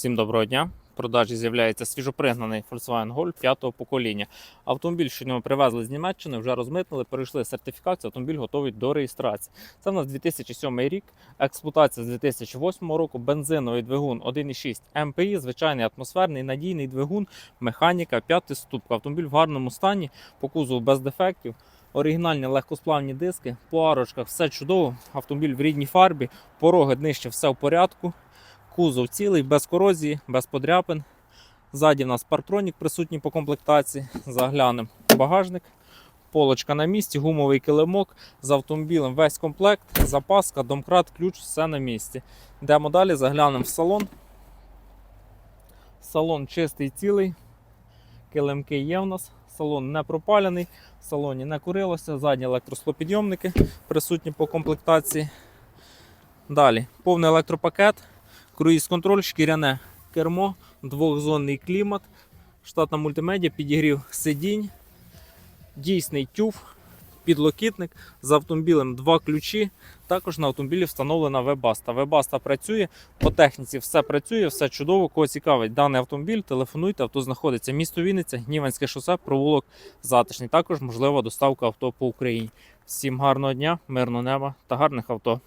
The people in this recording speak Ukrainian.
Всім доброго дня. В продажі з'являється свіжопригнаний Volkswagen Golf 5-го покоління. Автомобіль, що нього привезли з Німеччини, вже розмитнили, перейшли сертифікацію, автомобіль готовий до реєстрації. Це в нас 2007 рік, експлуатація з 2008 року, бензиновий двигун 1,6 МПІ, звичайний атмосферний надійний двигун, механіка, п'ятий ступка. Автомобіль в гарному стані, по кузову без дефектів. Оригінальні легкосплавні диски, по арочках все чудово. Автомобіль в рідній фарбі, пороги днище, все в порядку. Кузов цілий, без корозії, без подряпин. Ззаді в нас парктронік присутній по комплектації. Заглянемо багажник. Полочка на місці, гумовий килимок з автомобілем весь комплект, запаска, домкрат, ключ, все на місці. Йдемо далі, заглянемо в салон. Салон чистий цілий. Килимки є в нас. Салон не пропалений, в салоні не курилося, задні електросклопідйомники присутні по комплектації. Далі повний електропакет, круїз-контроль, шкіряне кермо, двохзонний клімат, штатна мультимедіа, підігрів сидінь, дійсний тюф, підлокітник з автомобілем два ключі. Також на автомобілі встановлена Webaста. Webaста працює, по техніці все працює, все чудово. Кого цікавить даний автомобіль, телефонуйте, авто знаходиться місто Вінниця, Гніванське шосе, провулок Затишний. Також можлива доставка авто по Україні. Всім гарного дня, мирного неба та гарних авто.